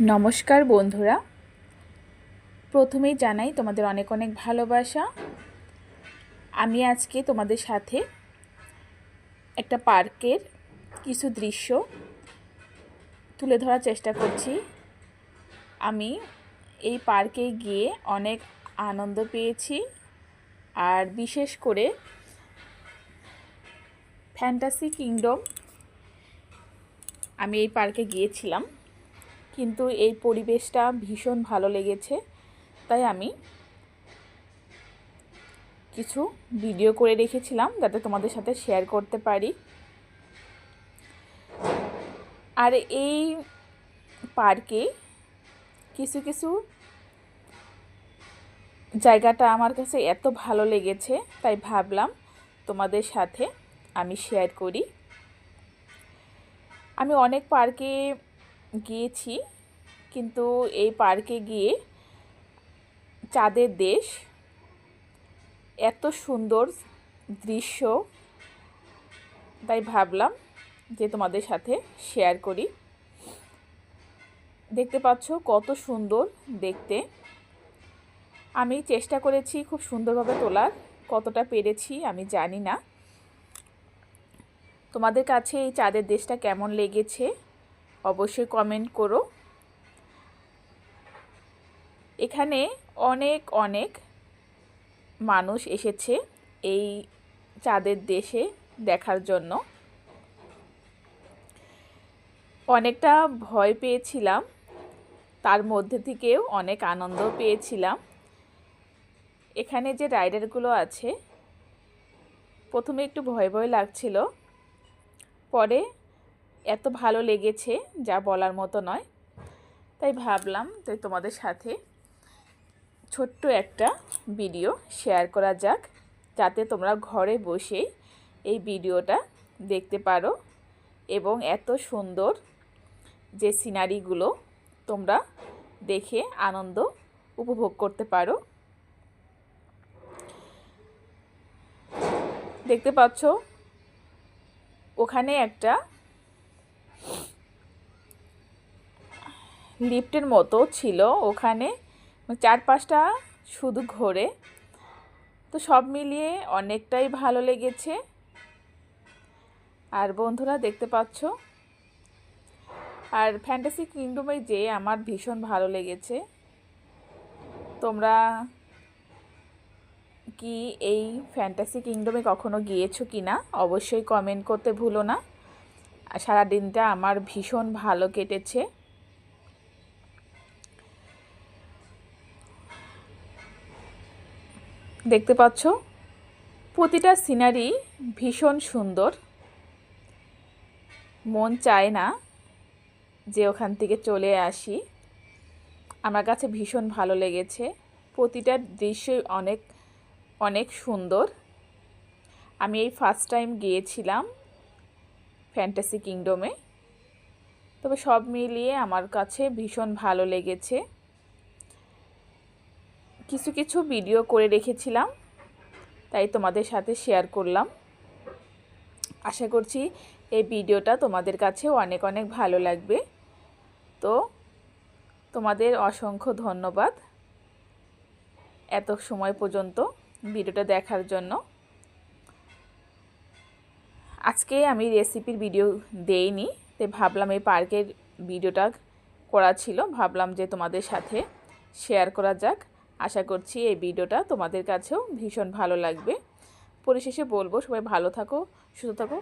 নমস্কার বন্ধুরা। প্রথমেই জানাই তোমাদের অনেক অনেক ভালোবাসা। আমি আজকে তোমাদের সাথে একটা পার্কের কিছু দৃশ্য তুলে ধরার চেষ্টা করছি। আমি এই পার্কে গিয়ে অনেক আনন্দ পেয়েছি আর বিশেষ করে ফ্যান্টাসি কিংডম আমি এই পার্কে গিয়েছিলাম। কিন্তু এই পরিবেশটা ভীষণ ভালো লেগেছে। তাই আমি কিছু ভিডিও করে রেখেছিলাম যাতে তোমাদের সাথে শেয়ার করতে পারি। আর এই পার্কে কিছু কিছু জায়গাটা আমার কাছে এত ভালো লেগেছে, তাই ভাবলাম তোমাদের সাথে আমি শেয়ার করি। আমি অনেক পার্কে গিয়েছি, কিন্তু এই পার্কে গিয়ে চাঁদের দেশ, এত সুন্দর দৃশ্য, তাই ভাবলাম যে তোমাদের সাথে শেয়ার করি। দেখতে পাচ্ছ কত সুন্দর দেখতে। আমি চেষ্টা করেছি খুব সুন্দরভাবে তোলার, কতটা পেরেছি আমি জানি না। তোমাদের কাছে এই চাঁদের দেশটা কেমন লেগেছে? অবশ্যই কমেন্ট করো। এখানে অনেক অনেক মানুষ এসেছে এই চাঁদের দেশে দেখার জন্য। অনেকটা ভয় পেয়েছিলাম, তার মধ্যে থেকেও অনেক আনন্দ পেয়েছিলাম। এখানে যে রাইডারগুলো আছে, প্রথমে একটু ভয় ভয় লাগছিল, পরে এত ভালো লেগেছে যা বলার মতো নয়। তাই ভাবলাম তাই তোমাদের সাথে ছোট্ট একটা ভিডিও শেয়ার করা যাক, যাতে তোমরা ঘরে বসে এই ভিডিওটা দেখতে পারো এবং এত সুন্দর যে সিনারিগুলো তোমরা দেখে আনন্দ উপভোগ করতে পারো। দেখতে পাচ্ছ, ওখানে একটা লিফটের মতো ছিল ওখানে। চারপাশটা শুধু ঘোরে। তো সব মিলিয়ে অনেকটাই ভালো লেগেছে। আর বন্ধুরা দেখতে পাচ্ছ? আর ফ্যান্টাসি কিংডমে যে আমার ভীষণ ভালো লেগেছে। তোমরা কি এই ফ্যান্টাসি কিংডমে কখনো গিয়েছো কি না? অবশ্যই কমেন্ট করতে ভুলো না। সারা দিনটা আমার ভীষণ ভালো কেটেছে। দেখতে পাচ্ছ? প্রতিটা সিনারি ভীষণ সুন্দর। মন চায় না যে ওখান থেকে চলে আসি। আমার কাছে ভীষণ ভালো লেগেছে। প্রতিটা দৃশ্যই অনেক অনেক সুন্দর। আমি এই ফার্স্ট টাইম গিয়েছিলাম ফ্যান্টাসি কিংডমে তবে সব মিলিয়ে আমার কাছে ভীষণ ভালো লেগেছে। কিছু কিছু ভিডিও করে রেখেছিলাম, তাই তোমাদের সাথে শেয়ার করলাম। আশা করছি এই ভিডিওটা তোমাদের কাছেও অনেক অনেক ভালো লাগবে। তো তোমাদের অসংখ্য ধন্যবাদ এত সময় পর্যন্ত ভিডিওটা দেখার জন্য। আজকে আমি রেসিপির ভিডিও দেইনি, তাই ভাবলাম এই পার্কের ভিডিওটা করা ছিল, ভাবলাম যে তোমাদের সাথে শেয়ার করা যাক। আশা করছি এই ভিডিওটা তোমাদের কাছেও ভীষণ ভালো লাগবে। পরিশেষে বলব, সবাই ভালো থাকো, সুস্থ থাকো।